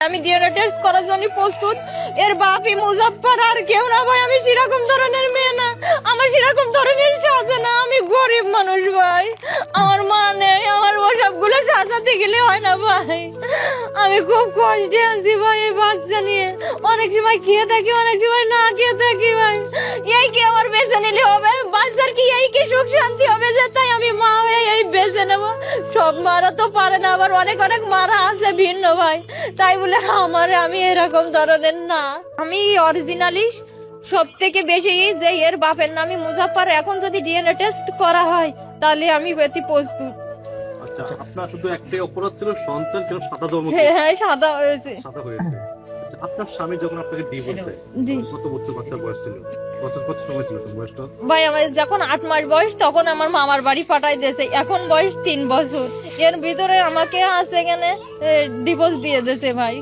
আমি DNA test করার জন্য প্রস্তুত। এর বাপি মুজাফফর আর কেউ না ভাই, আমি সেরকম ধরনের মেয়ে না। আমার সেরকম ধরনের সাজে না। আমি গরিব মানুষ ভাই। আমার মা নেই, আমার ওসবগুলো সাজাতে গেলে হয় না ভাই। আমি খুব কষ্টে আছি ভাই এই বাচ্চা নিয়ে। অনেক সময় খেয়ে থাকি, অনেক সময় না খেয়ে থাকি ভাই। এই কি আমার বেছে নিলে হবে? বাচ্চার কি এই কি সুখ শান্তি হবে যে তাই আমি মা হয়ে সব মারা তো পারে না আবার অনেক অনেক মারা আছে ভিন্ন ভাই। তাই বলে আমার আমি এরকম ধরনের না। আমি অরিজিনালি সব থেকে বেশি যে এর বাপের নামে মুজাফার এখন যদি ডিএনএ টেস্ট করা হয় তাহলে আমি ব্যতি প্রস্তুত। আচ্ছা আপনার শুধু একটাই অপরাধ ছিল সন্তান ছিল সাদা ধর্ম হ্যাঁ হ্যাঁ সাদা হয়েছে। সাদা হয়েছে। আপনার স্বামী যখন আপনাকে ডিভোর্স দেয় কত বছর বাচ্চার বয়স ছিল? কত কত সময় ছিল তোর বয়সটা? ভাই আমার যখন আট মাস বয়স তখন আমার মামার বাড়ি পাঠাই দিয়েছে। এখন বয়স তিন বছর। এর ভিতরে আমাকে আছে এখানে ডিভোর্স দিয়ে দিয়েছে ভাই।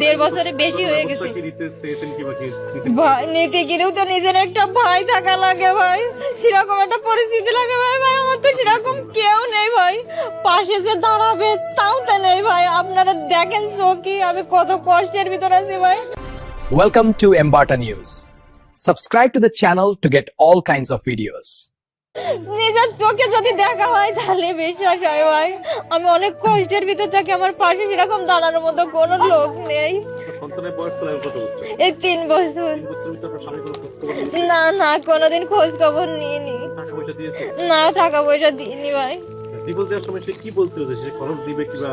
দেড় বছরে বেশি হয়ে গেছে। নিতে গেলেও তো নিজের একটা ভাই থাকা লাগে ভাই। সেরকম একটা পরিস্থিতি লাগে ভাই। ভাই পাশে যে দাঁড়াবে তাও তো নেই ভাই। আপনারা দেখেন চোখি আমি কত কষ্টের ভিতর আছি ভাই। Welcome to Embarta News. Subscribe to the channel to get all kinds of videos. নিজের চোখে যদি দেখা হয় তাহলে বিশ্বাস হয় ভাই আমি অনেক কষ্টের ভিতর থাকি আমার পাশে সেরকম দাঁড়ানোর মতো কোনো লোক নেই। এই তিন বছর। না না কোনোদিন খোঁজ খবর নিইনি না টাকা পয়সা দিইনি ভাই। দেওয়ার সময় সে কি বলছিল যে সে খরচ দিবে কিংবা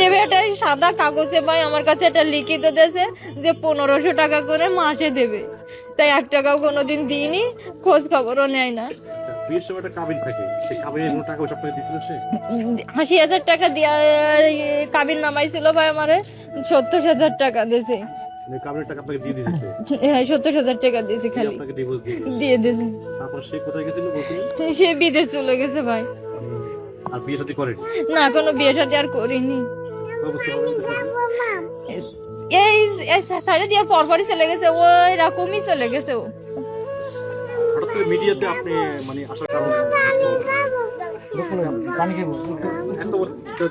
দেবে সাদা কাগজে ভাই আমার কাছে একটা লিখিত দিয়েছে যে পনেরোশো টাকা করে মাসে দেবে। তাই এক টাকাও কোনোদিন দিইনি খোঁজ খবরও নেয় না। আচ্ছা, বিয়ের সময় একটা কাবিন থাকে সেই কাবিনের কোনো টাকা পয়সা দিয়েছিল সে? আশি হাজার টাকা দিয়া কাবির নামাইছিল ভাই আমারে সত্তর হাজার টাকা দিয়েছে। মানে টাকা আপনাকে দিয়ে দিয়েছে সে? হ্যাঁ সত্তর হাজার টাকা দিয়েছে খালি। আপনাকে দিয়ে দিয়েছে। তারপর সে কোথায় গেছিল সে বিদেশ চলে গেছে ভাই। আর বিয়ে শাদী করেন? না কোনো বিয়ে শাদী আর করিনি। এই এই সাড়ে দেওয়ার পরপরই চলে গেছে ও এরকমই চলে গেছে ও। হঠাৎ করে মিডিয়াতে আপনি মানে আসার কারণ?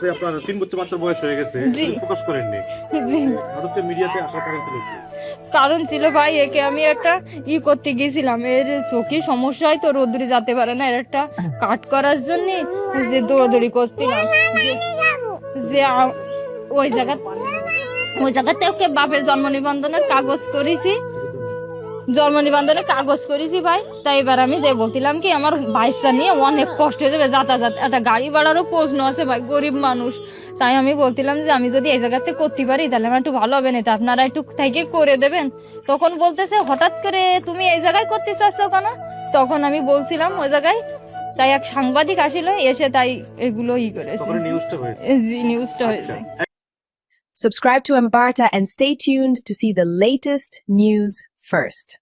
আপনার তিন বছর বাচ্চার বয়স হয়ে গেছে। প্রকাশ করেননি। জি। করে মিডিয়াতে আসার কারণ ছিল কারণ ছিল ভাই একে আমি একটা ই করতে গেছিলাম। এর চোখে সমস্যা হয় তো রোদ্রে যেতে পারে না। এর একটা কাট করার জন্য যে দৌড়াদৌড়ি করছিলাম। যে- যে ওই জায়গা ওই জায়গাতে ওকে বাপের জন্ম নিবন্ধনের কাগজ করেছি। জন্ম নিবন্ধনের কাগজ করেছি ভাই তাই এবার আমি যে বলছিলাম কি আমার বাইসটা নিয়ে অনেক কষ্ট হয়ে যাবে যাতায়াত একটা গাড়ি ভাড়ারও প্রশ্ন আছে ভাই গরিব মানুষ। তাই আমি বলছিলাম যে আমি যদি এই জায়গাতে করতে পারি তাহলে আমার একটু ভালো হবে না তো আপনারা একটু থেকে করে দেবেন। তখন বলতেছে হঠাৎ করে তুমি এই জায়গায় করতে চাচ্ছ কেন? তখন আমি বলছিলাম ওই জায়গায় তাই এক সাংবাদিক আসিল এসে তাই এগুলো ই করেছে। তারপরে নিউজটা হয়েছে। জি নিউজটা হয়েছে। Subscribe to Ambarta and stay tuned to see the latest news first.